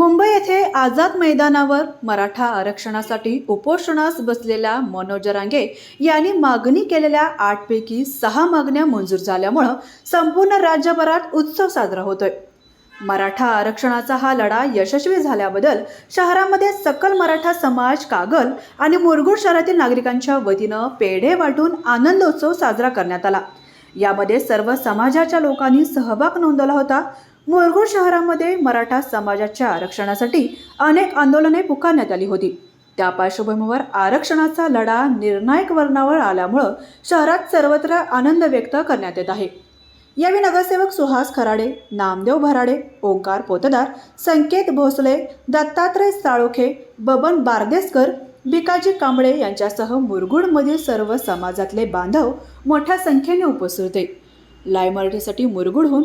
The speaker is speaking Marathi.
मुंबई येथे आझाद मैदानावर मराठा आरक्षणासाठी उपोषणास बसलेल्या मनोज रांगे यांनी मागणी केलेल्या आठपैकी सहा मागण्या मंजूर झाल्यामुळं संपूर्ण राज्यभरात उत्सव साजरा होतोय. मराठा आरक्षणाचा हा लढा यशस्वी झाल्याबद्दल शहरामध्ये सकल मराठा समाज कागल आणि मुरगुड शहरातील नागरिकांच्या वतीनं पेढे वाटून आनंदोत्सव साजरा करण्यात आला. यामध्ये सर्व समाजाच्या लोकांनी सहभाग नोंदवला होता. मुरगुड शहरामध्ये मराठा समाजाच्या आरक्षणासाठी अनेक आंदोलने पुकारण्यात आली होती. त्या पार्श्वभूमीवर आरक्षणाचा लढा निर्णायक वर्णावर आल्यामुळं शहरात सर्वत्र आनंद व्यक्त करण्यात येत आहे. यावेळी नगरसेवक सुहास खराडे नामदेव भराडे ओंकार पोतदार संकेत भोसले दत्तात्रय साळोखे बबन बारदेसकर भिकाजी कांबळे यांच्यासह मुरगुडमधील सर्व समाजातले बांधव मोठ्या संख्येने उपस्थित होते. लाय मराठीसाठी मुरगुडहून